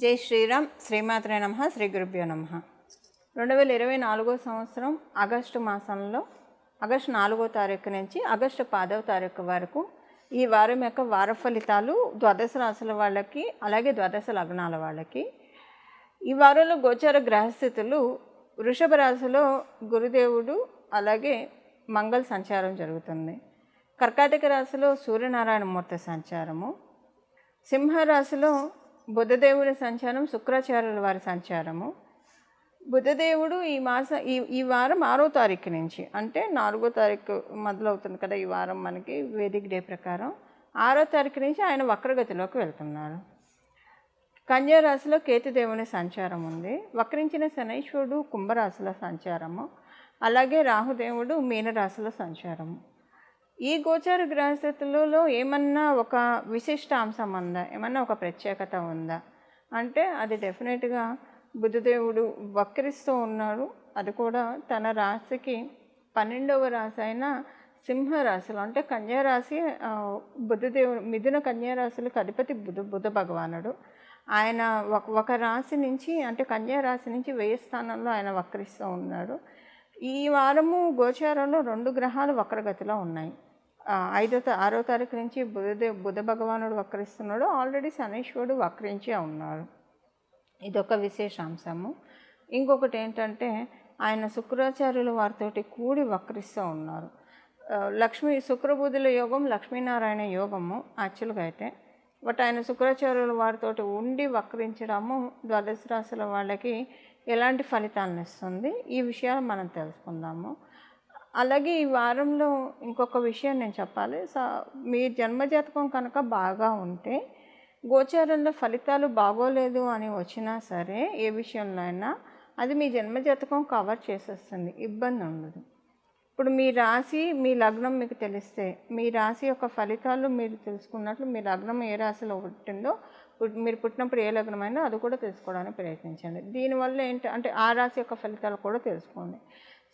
జై శ్రీరామ్ శ్రీమాత్రే నమ శ్రీ గురుభ్యో నమ. రెండు వేల ఇరవై నాలుగో సంవత్సరం ఆగస్టు మాసంలో ఆగస్టు నాలుగో తారీఖు నుంచి ఆగస్టు పదవ తారీఖు వరకు ఈ వారం యొక్క వార ఫలితాలు ద్వాదశ రాశుల వాళ్ళకి అలాగే ద్వాదశ లగ్నాల వాళ్ళకి. ఈ వారంలో గోచార గ్రహస్థితులు వృషభ రాశిలో గురుదేవుడు అలాగే మంగళ సంచారం జరుగుతుంది. కర్కాటక రాశిలో సూర్యనారాయణమూర్తి సంచారము. సింహరాశిలో బుధదేవుడి సంచారం శుక్రాచార్యుల వారి సంచారము. బుధదేవుడు ఈ మాస ఈ ఈ వారం ఆరో తారీఖు నుంచి అంటే నాలుగో తారీఖు మొదలవుతుంది కదా ఈ వారం మనకి వేదిక డే ప్రకారం. ఆరో తారీఖు నుంచి ఆయన వక్రగతిలోకి వెళ్తున్నారు. కన్యారాశిలో కేతుదేవుని సంచారం ఉంది. వక్రించిన శనైశ్వరుడు కుంభరాశిలో సంచారము. అలాగే రాహుదేవుడు మీనరాశిలో సంచారము. ఈ గోచార గ్రహస్థితులలో ఏమన్నా ఒక విశిష్ట అంశం ఉందా? ఏమన్నా ఒక ప్రత్యేకత ఉందా? అంటే అది డెఫినెట్గా బుధదేవుడు వక్రిస్తూ ఉన్నాడు. అది కూడా తన రాశికి పన్నెండవ రాశి అయిన సింహరాశిలో. అంటే కన్యారాశి ఆ, బుధదేవుడు మిథున కన్యారాశులకు అధిపతి బుధ బుధ భగవానుడు. ఆయన ఒక ఒక రాశి నుంచి అంటే కన్యారాశి నుంచి వెయ్యి స్థానంలో ఆయన వక్రిస్తూ ఉన్నాడు. ఈ వారము గోచారంలో రెండు గ్రహాలు వక్రగతిలో ఉన్నాయి. ఐదో ఆరో తారీఖు నుంచి బుధదే బుధ భగవానుడు వక్రిస్తున్నాడు ఆల్రెడీ శనీశ్వరుడు వక్రించే ఉన్నారు. ఇదొక విశేషాంశము. ఇంకొకటి ఏంటంటే ఆయన శుక్రాచార్యుల వారితోటి కూడి వక్రిస్తూ ఉన్నారు. లక్ష్మీ శుక్రబుధుల యోగం లక్ష్మీనారాయణ యోగము యాక్చువల్గా అయితే బట్ ఆయన శుక్రాచార్యుల వారితోటి ఉండి వక్రించడము ద్వాదశ రాశుల వాళ్ళకి ఎలాంటి ఫలితాలను ఇస్తుంది? ఈ విషయాలు మనం తెలుసుకుందాము. అలాగే ఈ వారంలో ఇంకొక విషయం నేను చెప్పాలి. సా మీ జన్మజాతకం కనుక బాగా ఉంటే గోచారంలో ఫలితాలు బాగోలేదు అని వచ్చినా సరే ఏ విషయంలో అయినా అది మీ జన్మజాతకం కవర్ చేసేస్తుంది. ఇబ్బంది ఉండదు. ఇప్పుడు మీ రాశి మీ లగ్నం మీకు తెలిస్తే మీ రాశి యొక్క ఫలితాలు మీరు తెలుసుకున్నట్లు మీ లగ్నం ఏ రాశిలో పుట్టిందో మీరు పుట్టినప్పుడు ఏ లగ్నమైనా అది కూడా తెలుసుకోవడానికి ప్రయత్నించండి. దీనివల్ల ఏంటి అంటే ఆ రాశి యొక్క ఫలితాలు కూడా తెలుసుకోండి.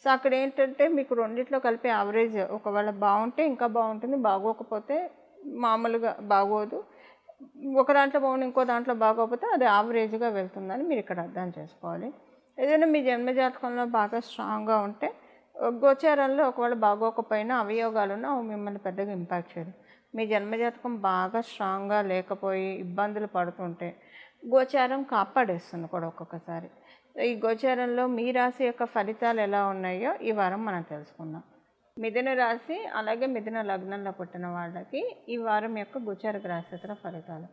సో అక్కడ ఏంటంటే మీకు రెండిట్లో కలిపి యావరేజ్ ఒకవేళ బాగుంటే ఇంకా బాగుంటుంది బాగోకపోతే మామూలుగా బాగోదు. ఒక దాంట్లో బాగుండి ఇంకో దాంట్లో బాగోకపోతే అది యావరేజ్గా వెళ్తుందని మీరు ఇక్కడ అర్థం చేసుకోవాలి. ఏదైనా మీ జన్మజాతకంలో బాగా స్ట్రాంగ్గా ఉంటే గోచారంలో ఒకవేళ బాగోకపోయినా అవయోగాలున్నా అవి మిమ్మల్ని పెద్దగా ఇంపాక్ట్ చేయదు. మీ జన్మజాతకం బాగా స్ట్రాంగ్గా లేకపోయి ఇబ్బందులు పడుతుంటే గోచారం కాపాడేస్తుంది కూడా ఒక్కొక్కసారి. ఈ గోచారంలో మీ రాశి యొక్క ఫలితాలు ఎలా ఉన్నాయో ఈ వారం మనం తెలుసుకుందాం. మిథున రాశి అలాగే మిథున లగ్నంలో పుట్టిన వాళ్ళకి ఈ వారం యొక్క గోచార గ్రహస్థితుల ఫలితాలు.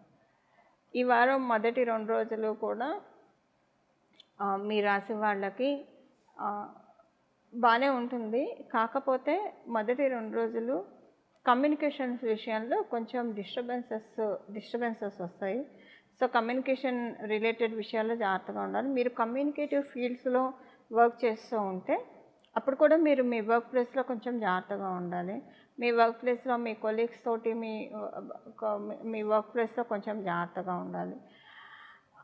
ఈ వారం మొదటి రెండు రోజులు కూడా మీ రాశి వాళ్ళకి బాగానే ఉంటుంది. కాకపోతే మొదటి రెండు రోజులు కమ్యూనికేషన్స్ విషయంలో కొంచెం డిస్టర్బెన్సెస్ డిస్టర్బెన్సెస్ వస్తాయి. సో కమ్యూనికేషన్ రిలేటెడ్ విషయాల్లో జాగ్రత్తగా ఉండాలి. మీరు కమ్యూనికేటివ్ ఫీల్డ్స్లో వర్క్ చేస్తూ ఉంటే అప్పుడు కూడా మీరు మీ వర్క్ ప్లేస్లో కొంచెం జాగ్రత్తగా ఉండాలి. మీ వర్క్ ప్లేస్లో మీ కొలీగ్స్ తోటి మీ మీ వర్క్ ప్లేస్లో కొంచెం జాగ్రత్తగా ఉండాలి.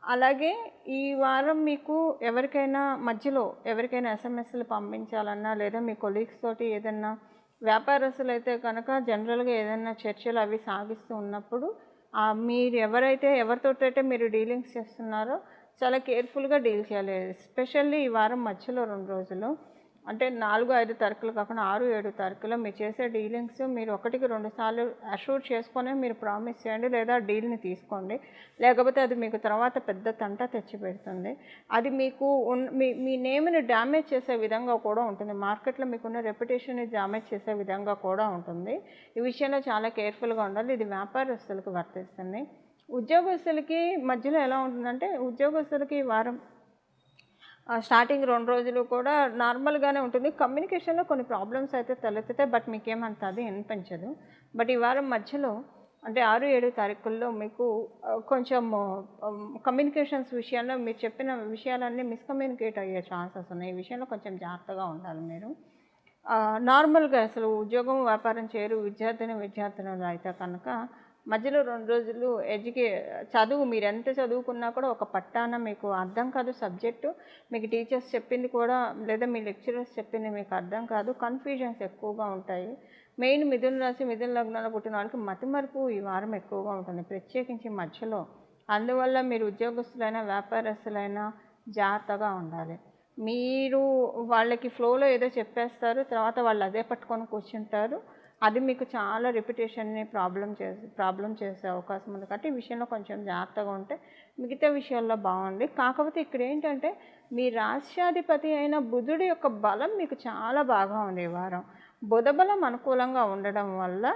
అలాగే ఈ వారం మీకు ఎవరికైనా మధ్యలో ఎవరికైనా ఎస్ఎంఎస్లు పంపించాలన్నా లేదా మీ కొలీగ్స్ తోటి ఏదన్నా వ్యాపారస్తులు అయితే కనుక జనరల్గా ఏదైనా చర్చలు అవి సాగిస్తూ ఉన్నప్పుడు మీరు ఎవరైతే ఎవరితోటైతే మీరు డీలింగ్స్ చేస్తున్నారో చాలా కేర్ఫుల్గా డీల్ చేయాలి. ఎస్పెషల్లీ ఈ వారం మధ్యలో రెండు రోజులు. అంటే నాలుగు ఐదు తారీఖులు కాకుండా ఆరు ఏడు తారీఖులో మీరు చేసే డీలింగ్స్ మీరు ఒకటికి రెండు సార్లు అష్యూర్ చేసుకొని మీరు ప్రామిస్ చేయండి లేదా డీల్ని తీసుకోండి. లేకపోతే అది మీకు తర్వాత పెద్ద తంట తెచ్చి పెడుతుంది. అది మీకు ఉన్- మీ మీ నేమ్ని డ్యామేజ్ చేసే విధంగా కూడా ఉంటుంది. మార్కెట్లో మీకున్న రెప్యుటేషన్ని డ్యామేజ్ చేసే విధంగా కూడా ఉంటుంది. ఈ విషయంలో చాలా కేర్ఫుల్గా ఉండాలి. ఇది వ్యాపారస్తులకు వర్తిస్తుంది. ఉద్యోగస్తులకి మధ్యలో ఎలా ఉంటుందంటే ఉద్యోగస్తులకి వారం స్టార్టింగ్ రెండు రోజులు కూడా నార్మల్గానే ఉంటుంది. కమ్యూనికేషన్లో కొన్ని ప్రాబ్లమ్స్ అయితే తలెత్తుతాయి బట్ మీకేమంత అది అనిపించదు బట్ ఈ వారం మధ్యలో అంటే ఆరు ఏడు తారీఖుల్లో మీకు కొంచెం కమ్యూనికేషన్స్ విషయాల్లో మీరు చెప్పిన విషయాలన్నీ మిస్కమ్యూనికేట్ అయ్యే ఛాన్సెస్ ఉన్నాయి. ఈ విషయంలో కొంచెం జాగ్రత్తగా ఉండాలి మీరు. నార్మల్గా అసలు ఉద్యోగం వ్యాపారం చేయరు విద్యార్థిని విద్యార్థులు అయితే కనుక మధ్యలో రెండు రోజులు ఎడ్యుకే చదువు మీరు ఎంత చదువుకున్నా కూడా ఒక పట్టాన మీకు అర్థం కాదు సబ్జెక్టు. మీకు టీచర్స్ చెప్పింది కూడా లేదా మీ లెక్చరర్స్ చెప్పింది మీకు అర్థం కాదు. కన్ఫ్యూజన్స్ ఎక్కువగా ఉంటాయి. మెయిన్ మిథున రాశి మిథున లగ్నాల్లో పుట్టిన వాళ్ళకి మతిమరుపు ఈ వారం ఎక్కువగా ఉంటుంది ప్రత్యేకించి మధ్యలో. అందువల్ల మీరు ఉద్యోగస్తులైనా వ్యాపారస్తులైనా జాగ్రత్తగా ఉండాలి. మీరు వాళ్ళకి ఫ్లోలో ఏదో చెప్పేస్తారు తర్వాత వాళ్ళు అదే పట్టుకొని కూర్చుంటారు. అది మీకు చాలా రిపిటేషన్ని ప్రాబ్లం చేసి ప్రాబ్లం చేసే అవకాశం ఉంది. కాబట్టి ఈ విషయంలో కొంచెం జాగ్రత్తగా ఉంటే మిగతా విషయాల్లో బాగుంది. కాకపోతే ఇక్కడ ఏంటంటే మీ రాష్ట్రాధిపతి అయిన బుధుడి యొక్క బలం మీకు చాలా బాగా ఉంది ఈ వారం. బుధ బలం అనుకూలంగా ఉండడం వల్ల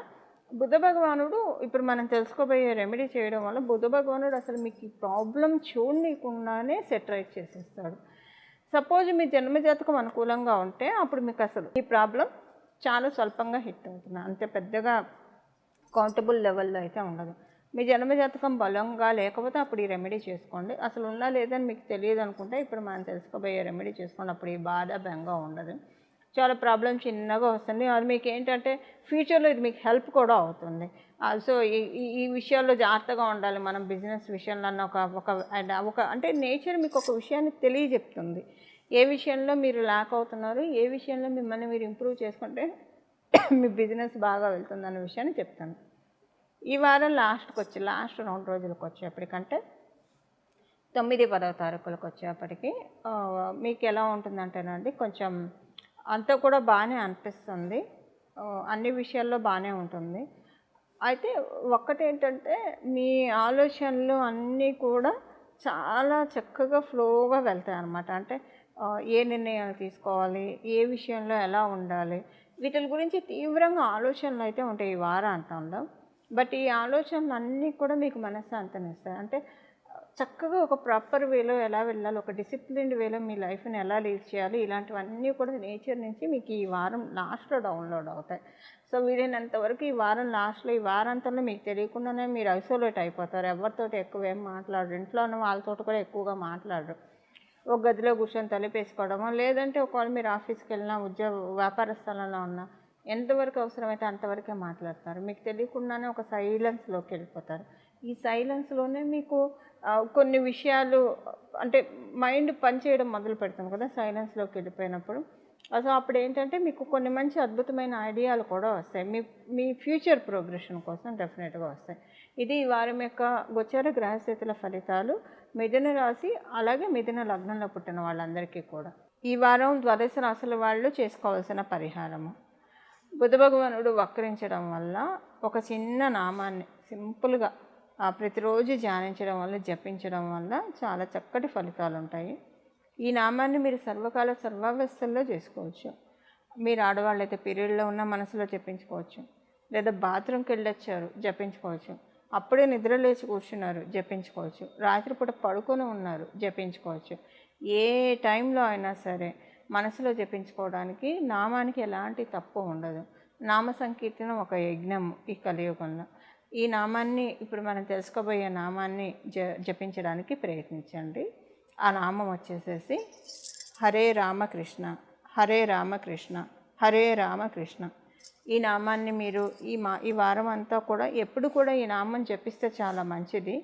బుధ భగవానుడు ఇప్పుడు మనం తెలుసుకోబోయే రెమెడీ చేయడం వల్ల బుధ భగవానుడు అసలు మీకు ఈ ప్రాబ్లం చూడనీయకుండానే సెటరైట్ చేసేస్తాడు. సపోజ్ మీ జన్మజాతకం అనుకూలంగా ఉంటే అప్పుడు మీకు అసలు ఈ ప్రాబ్లం చాలా స్వల్పంగా హిట్ అవుతుంది. అంతే పెద్దగా కౌంటబుల్ లెవెల్లో అయితే ఉండదు. మీ జన్మజాతకం బలంగా లేకపోతే అప్పుడు ఈ రెమెడీ చేసుకోండి. అసలు ఉన్నా లేదని మీకు తెలియదు అనుకుంటే ఇప్పుడు మనం తెలుసుకోబోయే రెమెడీ చేసుకోండి. అప్పుడు ఈ బాధ బెంగ ఉండదు. చాలా ప్రాబ్లం చిన్నగా వస్తుంది. అది మీకు ఏంటంటే ఫ్యూచర్లో ఇది మీకు హెల్ప్ కూడా అవుతుంది. సో ఈ ఈ- ఈ విషయాల్లో జాగ్రత్తగా ఉండాలి. మనం బిజినెస్ విషయంలో అన్న ఒక ఒక ఒక అంటే నేచర్ మీకు ఒక విషయాన్ని తెలియజెప్తుంది. ఏ విషయంలో మీరు ల్యాక్ అవుతున్నారు ఏ విషయంలో మిమ్మల్ని మీరు ఇంప్రూవ్ చేసుకుంటే మీ బిజినెస్ బాగా వెళ్తుందన్న విషయాన్ని చెప్తాను. ఈ వారం లాస్ట్కి వచ్చి లాస్ట్ రెండు రోజులకు వచ్చేప్పటికంటే తొమ్మిది పదవ తారీఖులకు వచ్చేప్పటికి మీకు ఎలా ఉంటుందంటేనండి కొంచెం అంతా కూడా బాగానే అనిపిస్తుంది. అన్ని విషయాల్లో బాగానే ఉంటుంది. అయితే ఒక్కటేంటంటే మీ ఆలోచనలు అన్నీ కూడా చాలా చక్కగా ఫ్లోగా వెళ్తాయి అన్నమాట అంటే ఏ నిర్ణయాలు తీసుకోవాలి ఏ విషయంలో ఎలా ఉండాలి వీటి గురించి తీవ్రంగా ఆలోచనలు అయితే ఉంటాయి ఈ వారాంతంలో. బట్ ఈ ఆలోచనలు అన్నీ కూడా మీకు మనశ్శాంతనిస్తాయి అంటే చక్కగా ఒక ప్రాపర్ వేలో ఎలా వెళ్ళాలి ఒక డిసిప్లిన్డ్ వేలో మీ లైఫ్ని ఎలా లీడ్ చేయాలి ఇలాంటివన్నీ కూడా నేచర్ నుంచి మీకు ఈ వారం లాస్ట్లో డౌన్లోడ్ అవుతాయి. సో వీలైనంతవరకు ఈ వారం లాస్ట్లో ఈ వారాంతంలో మీకు తెలియకుండానే మీరు ఐసోలేట్ అయిపోతారు. ఎవరితోటి ఎక్కువ ఏం మాట్లాడరు. ఇంట్లో ఉన్న వాళ్ళతో కూడా ఎక్కువగా మాట్లాడరు. ఒక గదిలో కూర్చొని తలుపేసుకోవడము లేదంటే ఒకవేళ మీరు ఆఫీస్కి వెళ్ళినా ఉద్యోగ వ్యాపార స్థలంలో ఉన్నా ఎంతవరకు అవసరమైతే అంతవరకే మాట్లాడతారు. మీకు తెలియకుండానే ఒక సైలెన్స్లోకి వెళ్ళిపోతారు. ఈ సైలెన్స్లోనే మీకు కొన్ని విషయాలు అంటే మైండ్ పనిచేయడం మొదలు పెడుతుంది కదా సైలెన్స్లోకి వెళ్ళిపోయినప్పుడు. సో అప్పుడు ఏంటంటే మీకు కొన్ని మంచి అద్భుతమైన ఐడియాలు కూడా వస్తాయి. మీ మీ ఫ్యూచర్ ప్రోగ్రెషన్ కోసం డెఫినెట్గా వస్తాయి. ఇది ఈ వారం యొక్క గోచార గ్రహస్థితుల ఫలితాలు. మిథున రాశి అలాగే మిథున లగ్నంలో పుట్టిన వాళ్ళందరికీ కూడా. ఈ వారం ద్వాదశ రాశుల వాళ్ళు చేసుకోవాల్సిన పరిహారము. బుధ భగవానుడు వక్రించడం వల్ల ఒక చిన్న నామాన్ని సింపుల్గా ఆ, ప్రతిరోజు ధ్యానించడం వల్ల జపించడం వల్ల చాలా చక్కటి ఫలితాలు ఉంటాయి ఈ నామాన్ని మీరు సర్వకాల సర్వావస్థల్లో చేసుకోవచ్చు. మీరు ఆడవాళ్ళైతే పీరియడ్లో ఉన్న మనసులో జపించుకోవచ్చు. లేదా బాత్రూమ్కి వెళ్ళొచ్చారు జపించుకోవచ్చు. అప్పుడే నిద్ర లేచి కూర్చున్నారు జపించుకోవచ్చు. రాత్రిపూట పడుకొని ఉన్నారు జపించుకోవచ్చు. ఏ టైంలో అయినా సరే మనసులో జపించుకోవడానికి నామానికి ఎలాంటి తప్పు ఉండదు. నామ సంకీర్తనం ఒక యజ్ఞం ఈ కలియుగంలో. ఈ నామాన్ని ఇప్పుడు మనం తెలుసుకోబోయే నామాన్ని జ జపించడానికి ప్రయత్నించండి. ఆ నామం వచ్చేసేసి హరే రామకృష్ణ హరే రామకృష్ణ హరే రామకృష్ణ. ఈ నామాన్ని మీరు ఈ మా ఈ వారం అంతా కూడా ఎప్పుడు కూడా ఈ నామం జపిస్తే చాలా మంచిది.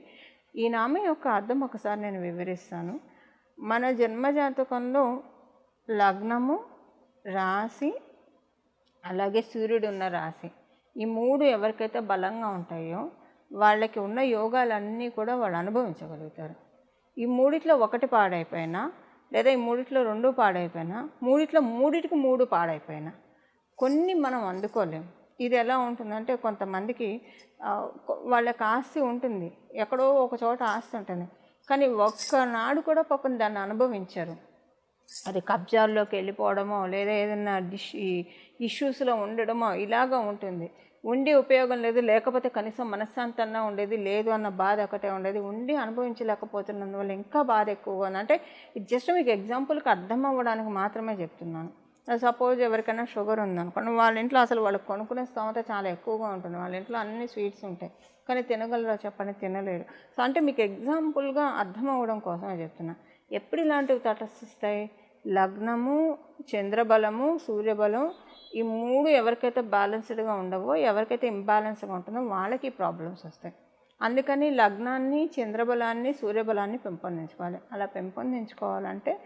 ఈ నామం యొక్క అర్థం ఒకసారి నేను వివరిస్తాను. మన జన్మజాతకంలో లగ్నము రాశి అలాగే సూర్యుడు ఉన్న రాశి ఈ మూడు ఎవరికైతే బలంగా ఉంటాయో వాళ్ళకి ఉన్న యోగాలన్నీ కూడా వాళ్ళు అనుభవించగలుగుతారు. ఈ మూడిట్లో ఒకటి పాడైపోయినా లేదా ఈ మూడిట్లో రెండు పాడైపోయినా మూడిట్లో మూడిటికి మూడు పాడైపోయినా కొన్ని మనం అందుకోలేం. ఇది ఎలా ఉంటుందంటే కొంతమందికి వాళ్ళకి ఆస్తి ఉంటుంది. ఎక్కడో ఒక చోట ఆస్తి ఉంటుంది. కానీ ఒక్కనాడు కూడా పాపం దాన్ని అనుభవించరు. అది కబ్జాల్లోకి వెళ్ళిపోవడమో లేదా ఏదైనా డిష్ ఇష్యూస్లో ఉండడమో ఇలాగా ఉంటుంది. ఉండి ఉపయోగం లేదు లేకపోతే కనీసం మనశ్శాంతంగా ఉండేది లేదు అన్న బాధ ఒకటే ఉండేది. ఉండి అనుభవించలేకపోతున్నందువల్ల ఇంకా బాధ ఎక్కువగా అంటే జస్ట్ మీకు ఎగ్జాంపుల్కి అర్థం అవ్వడానికి మాత్రమే చెప్తున్నాను. సపోజ్ ఎవరికైనా షుగర్ ఉందనుకోండి వాళ్ళ ఇంట్లో అసలు వాళ్ళకి కొనుక్కునే స్తోమత చాలా ఎక్కువగా ఉంటుంది. వాళ్ళ ఇంట్లో అన్ని స్వీట్స్ ఉంటాయి. కానీ తినగలరా చెప్పండి? తినలేరు. సో అంటే మీకు ఎగ్జాంపుల్గా అర్థం అవ్వడం కోసమే చెప్తున్నా. ఎప్పుడు ఇలాంటివి తటస్థిస్తాయి? లగ్నము చంద్రబలము సూర్యబలం ఈ మూడు ఎవరికైతే బ్యాలెన్స్డ్గా ఉండవో ఎవరికైతే ఇంబ్యాలెన్స్గా ఉంటుందో వాళ్ళకి ప్రాబ్లమ్స్ వస్తాయి. అందుకని లగ్నాన్ని చంద్రబలాన్ని సూర్యబలాన్ని పెంపొందించుకోవాలి. అలా పెంపొందించుకోవాలంటే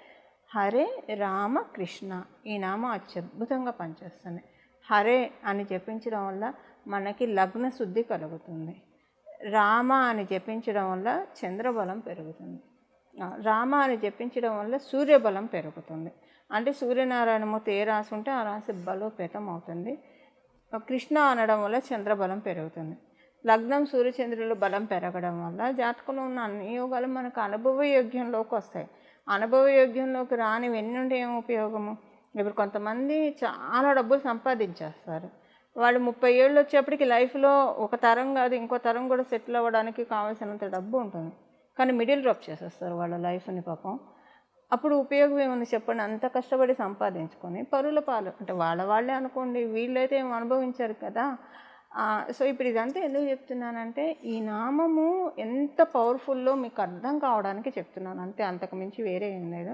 హరే రామ కృష్ణ ఈ నామం అత్యద్భుతంగా పనిచేస్తుంది. హరే అని జపించడం వల్ల మనకి లగ్న శుద్ధి కలుగుతుంది. రామ అని జపించడం వల్ల చంద్రబలం పెరుగుతుంది. రామ అని జపించడం వల్ల సూర్యబలం పెరుగుతుంది. అంటే సూర్యనారాయణమూర్తి ఏ రాసి ఉంటే ఆ రాశి బలోపేతం అవుతుంది. కృష్ణ అనడం వల్ల చంద్రబలం పెరుగుతుంది. లగ్నం సూర్యచంద్రుల బలం పెరగడం వల్ల జాతకంలో ఉన్న అన్ని యోగాలు మనకు అనుభవ యోగ్యంలోకి వస్తాయి. అనుభవ యోగ్యంలోకి రాని ఎన్నుంటే ఏం ఉపయోగము? ఇప్పుడు కొంతమంది చాలా డబ్బులు సంపాదించేస్తారు. వాళ్ళు ముప్పై ఏళ్ళు వచ్చేప్పటికి లైఫ్లో ఒక తరం కాదు ఇంకో తరం కూడా సెటిల్ అవ్వడానికి కావాల్సినంత డబ్బు ఉంటుంది. కానీ మిడిల్ డ్రాప్ చేసేస్తారు వాళ్ళ లైఫ్ని పాపం. అప్పుడు ఉపయోగం ఏముంది చెప్పండి? అంత కష్టపడి సంపాదించుకొని పరుల పాలు అంటే వాళ్ళ వాళ్ళే అనుకోండి వీళ్ళైతే ఏం అనుభవించారు కదా? సో ఇప్పుడు ఇదంతా ఎందుకు చెప్తున్నానంటే ఈ నామము ఎంత పవర్ఫుల్లో మీకు అర్థం కావడానికి చెప్తున్నాను. అంతే అంతకుమించి వేరే ఏం లేదు.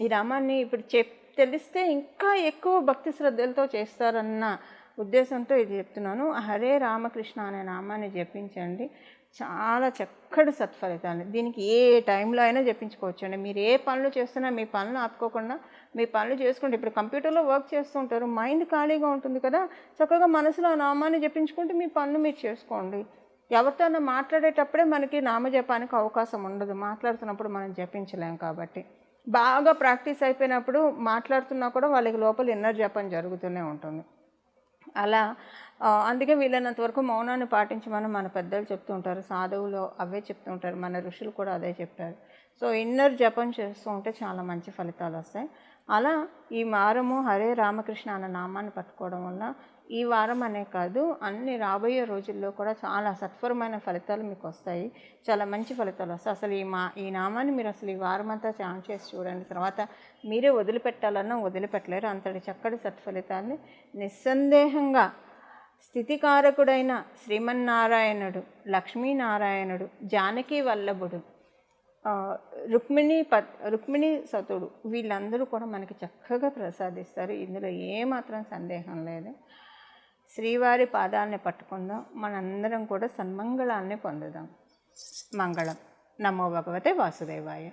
ఈ నామాన్ని ఇప్పుడు చెప్ తెలిస్తే ఇంకా ఎక్కువ భక్తి శ్రద్ధలతో చేస్తారన్న ఉద్దేశంతో ఇది చెప్తున్నాను. హరే రామకృష్ణ అనే నామాన్ని జపించండి. చాలా చక్కటి సత్ఫలితాలు. దీనికి ఏ టైంలో అయినా జపించుకోవచ్చు అండి మీరు ఏ పనులు చేస్తున్నా మీ పనులు ఆపుకోకుండా మీ పనులు చేసుకుంటే ఇప్పుడు కంప్యూటర్లో వర్క్ చేస్తుంటారు మైండ్ ఖాళీగా ఉంటుంది కదా చక్కగా మనసులో ఆ నామాన్ని జపించుకుంటే మీ పనులు మీరు చేసుకోండి. ఎవరితోనో మాట్లాడేటప్పుడే మనకి నామజపానికి అవకాశం ఉండదు. మాట్లాడుతున్నప్పుడు మనం జపించలేం కాబట్టి. బాగా ప్రాక్టీస్ అయిపోయినప్పుడు మాట్లాడుతున్నా కూడా వాళ్ళకి లోపల ఇన్నర్ జపం జరుగుతూనే ఉంటుంది. అలా అందుకే వీలైనంత వరకు మౌనాన్ని పాటించమని మన పెద్దలు చెప్తూ ఉంటారు. సాధువులు అవే చెప్తూ ఉంటారు. మన ఋషులు కూడా అదే చెప్పారు. సో ఇన్నర్ జపం చేస్తూ ఉంటే చాలా మంచి ఫలితాలు వస్తాయి. అలా ఈ వారము హరే రామకృష్ణ అన్న నామాన్ని పట్టుకోవడం వల్ల ఈ వారం అనే కాదు అన్ని రాబోయే రోజుల్లో కూడా చాలా సత్వరమైన ఫలితాలు మీకు వస్తాయి. చాలా మంచి ఫలితాలు వస్తాయి. అసలు ఈ మా ఈ నామాన్ని మీరు అసలు ఈ వారం అంతా ఛాన్ చేసి చూడండి. తర్వాత మీరే వదిలిపెట్టాలన్నా వదిలిపెట్టలేరు. అంతటి చక్కటి సత్ఫలితాన్ని నిస్సందేహంగా స్థితికారకుడైన శ్రీమన్నారాయణుడు లక్ష్మీనారాయణుడు జానకి వల్లభుడు రుక్మిణి పత్ రుక్మిణి సతుడు వీళ్ళందరూ కూడా మనకి చక్కగా ప్రసాదిస్తారు. ఇందులో ఏమాత్రం సందేహం లేదు. శ్రీవారి పాదాలని పట్టుకుందాం. మనందరం కూడా సన్మంగళాన్ని పొందుదాం. మంగళం. నమో భగవతే వాసుదేవాయ.